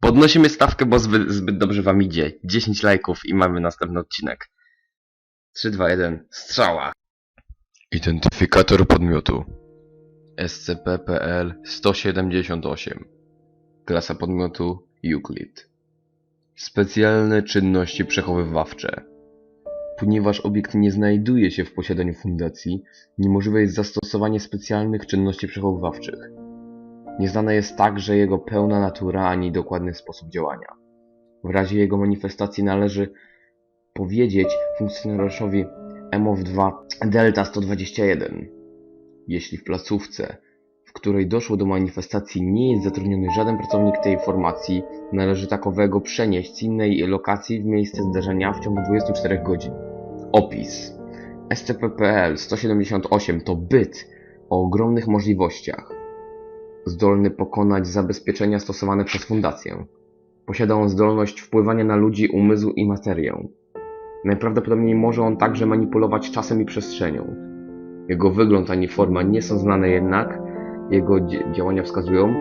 Podnosimy stawkę, bo zbyt, zbyt dobrze wam idzie. 10 lajków i mamy następny odcinek. 3, 2, 1, strzała! Identyfikator podmiotu. SCP-PL 178. Klasa podmiotu Euclid. Specjalne czynności przechowywawcze. Ponieważ obiekt nie znajduje się w posiadaniu fundacji, niemożliwe jest zastosowanie specjalnych czynności przechowywawczych. Nieznana jest także jego pełna natura ani dokładny sposób działania. W razie jego manifestacji należy powiedzieć funkcjonariuszowi MOW-2 Delta 121. Jeśli w placówce, w której doszło do manifestacji, nie jest zatrudniony żaden pracownik tej formacji, należy takowego przenieść z innej lokacji w miejsce zdarzenia w ciągu 24 godzin. Opis SCP-PL 178 to byt o ogromnych możliwościach zdolny pokonać zabezpieczenia stosowane przez fundację. Posiada on zdolność wpływania na ludzi, umysł i materię. Najprawdopodobniej może on także manipulować czasem i przestrzenią. Jego wygląd ani forma nie są znane jednak, jego dzi- działania wskazują,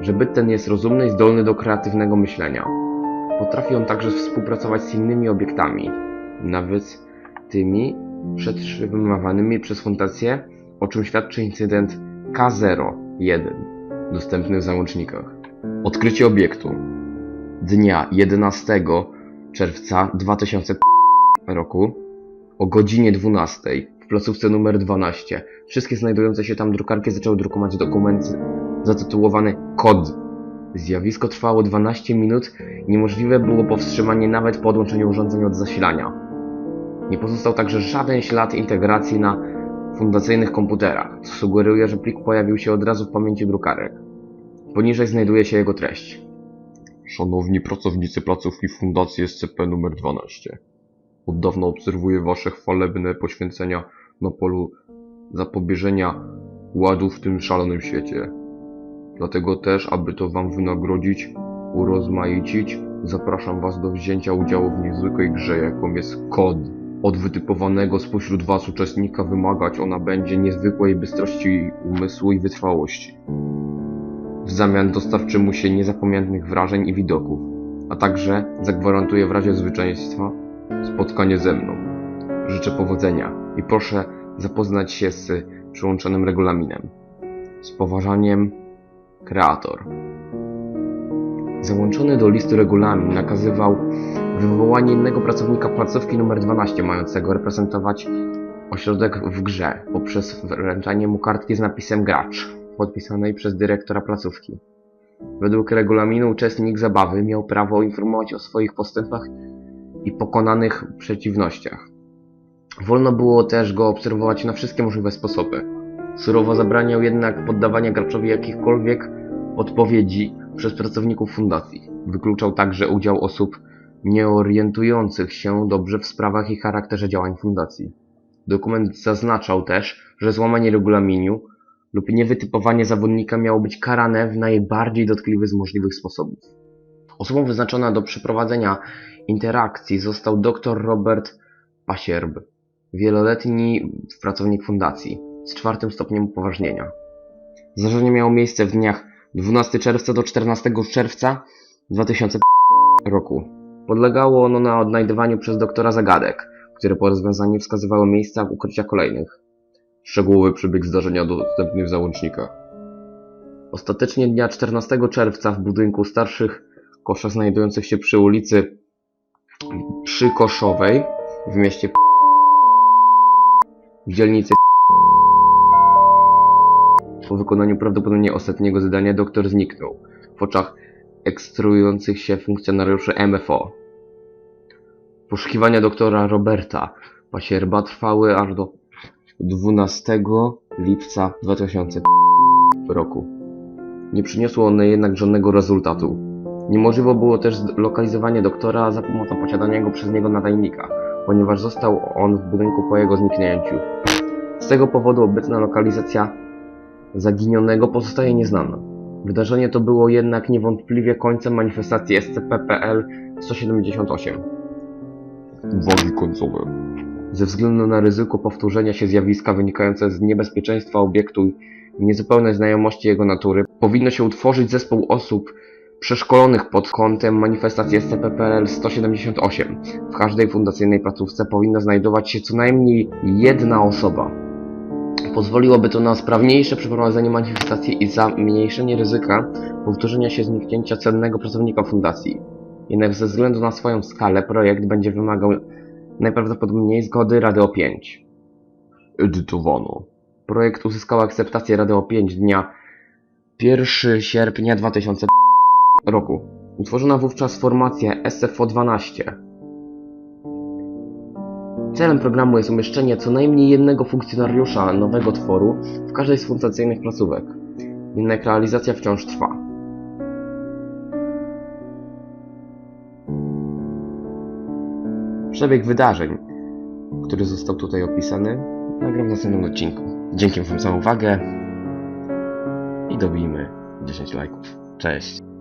że byt ten jest rozumny i zdolny do kreatywnego myślenia. Potrafi on także współpracować z innymi obiektami, nawet tymi przetrzymywanymi przez fundację, o czym świadczy incydent K01 dostępny w załącznikach. Odkrycie obiektu dnia 11 czerwca 2000 roku o godzinie 12 w placówce numer 12. Wszystkie znajdujące się tam drukarki zaczęły drukować dokument zatytułowany Kod. Zjawisko trwało 12 minut niemożliwe było powstrzymanie nawet po odłączeniu urządzeń od zasilania. Nie pozostał także żaden ślad integracji na fundacyjnych komputerach, co sugeruje, że plik pojawił się od razu w pamięci drukarek. Poniżej znajduje się jego treść. Szanowni pracownicy placówki Fundacji SCP nr 12. Od dawna obserwuję wasze chwalebne poświęcenia na polu zapobieżenia ładu w tym szalonym świecie. Dlatego też, aby to wam wynagrodzić, urozmaicić, zapraszam was do wzięcia udziału w niezwykłej grze, jaką jest kod. Od wytypowanego spośród was uczestnika wymagać ona będzie niezwykłej bystrości umysłu i wytrwałości. W zamian dostarczy mu się niezapomnianych wrażeń i widoków, a także zagwarantuje w razie zwyczajstwa spotkanie ze mną. Życzę powodzenia i proszę zapoznać się z przyłączonym regulaminem. Z poważaniem, kreator. Załączony do listy regulamin nakazywał wywołanie innego pracownika placówki numer 12 mającego reprezentować ośrodek w grze poprzez wręczanie mu kartki z napisem gracz podpisanej przez dyrektora placówki. Według regulaminu uczestnik zabawy miał prawo informować o swoich postępach i pokonanych przeciwnościach. Wolno było też go obserwować na wszystkie możliwe sposoby. Surowo zabraniał jednak poddawania graczowi jakichkolwiek odpowiedzi przez pracowników fundacji. Wykluczał także udział osób nieorientujących się dobrze w sprawach i charakterze działań fundacji. Dokument zaznaczał też, że złamanie regulaminu lub niewytypowanie zawodnika miało być karane w najbardziej dotkliwy z możliwych sposobów. Osobą wyznaczona do przeprowadzenia interakcji został dr Robert Pasierb, wieloletni pracownik fundacji z czwartym stopniem upoważnienia. Zdarzenie miało miejsce w dniach 12 czerwca do 14 czerwca 2000 roku. Podlegało ono na odnajdywaniu przez doktora zagadek, które po rozwiązaniu wskazywały miejsca ukrycia kolejnych. Szczegółowy przebieg zdarzenia dostępny w załącznikach. Ostatecznie dnia 14 czerwca w budynku starszych koszach znajdujących się przy ulicy Przykoszowej w mieście w dzielnicy po wykonaniu prawdopodobnie ostatniego zadania doktor zniknął w oczach ekstruujących się funkcjonariuszy MFO. Poszukiwania doktora Roberta Pasierba trwały aż do 12 lipca 2000 roku. Nie przyniosło one jednak żadnego rezultatu. Niemożliwe było też zlokalizowanie doktora za pomocą posiadania go przez niego nadajnika, ponieważ został on w budynku po jego zniknięciu. Z tego powodu obecna lokalizacja zaginionego pozostaje nieznana. Wydarzenie to było jednak niewątpliwie końcem manifestacji SCP-PL 178. Uwagi końcowe. Ze względu na ryzyko powtórzenia się zjawiska wynikające z niebezpieczeństwa obiektu i niezupełnej znajomości jego natury, powinno się utworzyć zespół osób przeszkolonych pod kątem manifestacji SCP-PRL 178. W każdej fundacyjnej placówce powinna znajdować się co najmniej jedna osoba. Pozwoliłoby to na sprawniejsze przeprowadzenie manifestacji i zmniejszenie ryzyka powtórzenia się zniknięcia cennego pracownika fundacji. Jednak ze względu na swoją skalę projekt będzie wymagał najprawdopodobniej zgody Rady o 5. Edytowano. Projekt uzyskał akceptację Rady o 5 dnia 1 sierpnia 2000 roku. Utworzona wówczas formacja SFO-12. Celem programu jest umieszczenie co najmniej jednego funkcjonariusza nowego tworu w każdej z fundacyjnych placówek. Jednak realizacja wciąż trwa. Przebieg wydarzeń, który został tutaj opisany, nagram w następnym odcinku. Dzięki Wam za uwagę i dobijmy 10 lajków. Cześć!